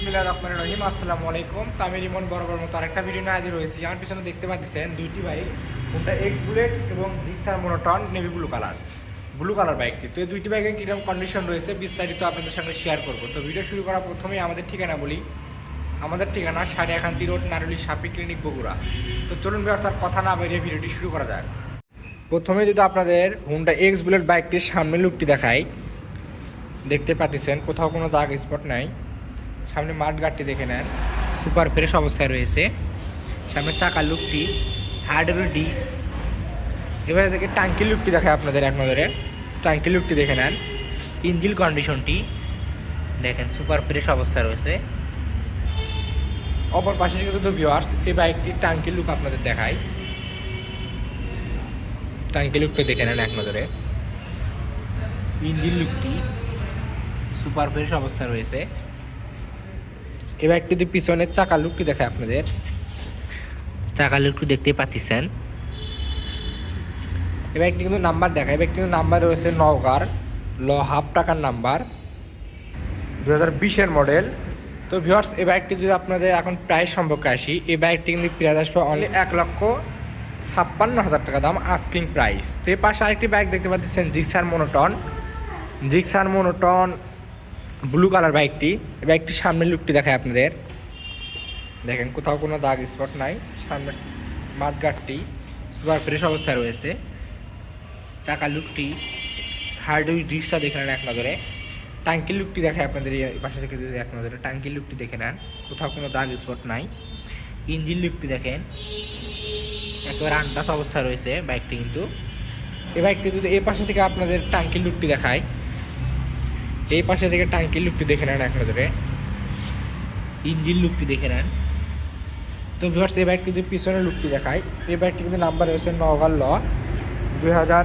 বিসমিল্লাহ রহমান রহিম, আসসালামু আলাইকুম। তো আমি রিমন বরাবর মতো আরেকটা ভিডিও নিয়ে হাজির হয়েছি। আমার পিছনে দেখতে পাচ্ছেন দুইটি বাইক কোনটা এক্স বুলেট এবং Gixxer monotone navy blue colour blue colour বাইকটি তো এই দুইটি বাইকের কীরকম কন্ডিশন রয়েছে বিস্তারিত আপনাদের সঙ্গে শেয়ার করব। তো ভিডিও শুরু করার প্রথমেই আমাদের ঠিকানা বলি। আমাদের ঠিকানা সাড়ে একান্তি রোড, নারুলি সাপি ক্লিনিক বগুড়া। তো চলুন তার কথা না বেরিয়ে ভিডিওটি শুরু করা যাক। প্রথমে যদি আপনাদের হুন্ডা এক্স বুলেট বাইকটির সামনে লুকটি দেখাই, দেখতে পাচ্ছেন কোথাও কোনো দাগ স্পট নাই। সামনে মাঠ গাড়টি দেখে নেন। সুপার ফ্রেশ অবস্থায় রয়েছে। সামনে চাকার লুকটি হার্ডের ডিস্ক। এবারে থেকে টাঙ্কি লুকটি দেখায় আপনাদের এক নজরে। টাঙ্কি লুকটি দেখে নেন। ইঞ্জিল কন্ডিশনটি দেখেন, সুপার ফ্রেশ অবস্থায় রয়েছে। অপর পাশে কিন্তু ভিওয়ার্স এই বাইকটির টাঙ্কি লুক আপনাদের দেখায়। টাঙ্কি লুকটি দেখে নেন এক নজরে। ইঞ্জিন লুকটি সুপার ফ্রেশ অবস্থা রয়েছে। এবার একটু যদি পিছনের চাকা লুকটি দেখায় আপনাদের। চাকা লুকটি দেখতে পাচ্ছেন। এবার একটি কিন্তু নাম্বার দেখায় এবার একটি কিন্তু নাম্বার রয়েছে নওগার। ল হাফ টাকার নাম্বার। দু হাজার বিশের মডেল। তো ভিওয়ার্স এ বাইকটি যদি আপনাদের এখন প্রাইস সম্পর্কে আসি এই বাইকটি কিন্তু প্রাইস আসবে অনলি এক লক্ষ ছাপ্পান্ন হাজার টাকা দাম আস্কিং প্রাইস। তো এর পাশে আরেকটি বাইক দেখতে পাচ্ছেন Gixxer monotone. Gixxer monotone blue colour বাইকটি। এই বাইকটির সামনের লুকটি দেখায় আপনাদের। দেখেন, কোথাও কোনো দাগ স্পট নাই। সামনে মাঠগাটটি সুপার ফ্রেশ অবস্থায় রয়েছে। চাকার লুকটি হার্ডউই রিক্সা দেখে নেন এক নজরে। টাঙ্কির লুকটি দেখায় আপনাদের পাশে থেকে যদি এক নজরে। টাঙ্কির লুকটি দেখে নেন, কোথাও কোনো দাগ স্পট নাই। ইঞ্জিন লুকটি দেখেন, একেবারে আন্দাজ অবস্থায় রয়েছে বাইকটি কিন্তু। এই বাইকটি যদি এই পাশে থেকে আপনাদের টাঙ্কির লুকটি দেখায় এই পাশে থেকে টাঙ্কির লুকটি দেখে নেন এক নজরে ইঞ্জিন লুকটি দেখে নেন। তো ভিউয়ার্স এই বাইকটি যদি পিছনের লুকটি দেখায়, এই বাইকটি কিন্তু নাম্বার রয়েছে নগার ল দুই হাজার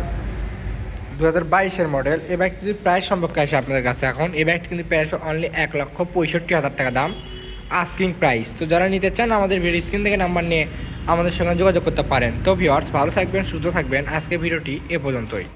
দু হাজার বাইশের মডেল এই বাইকটি যদি প্রায় সম্পর্কে আসে আপনাদের কাছে এখন, এই বাইকটি কিন্তু প্রাইস অনলি এক লক্ষ পঁয়ষট্টি হাজার টাকা দাম আস্কিং প্রাইস তো যারা নিতে চান আমাদের ভিডিও স্ক্রিন থেকে নাম্বার নিয়ে আমাদের সঙ্গে যোগাযোগ করতে পারেন। তো ভিউয়ার্স ভালো থাকবেন, সুস্থ থাকবেন। আজকে ভিডিওটি এ পর্যন্তই।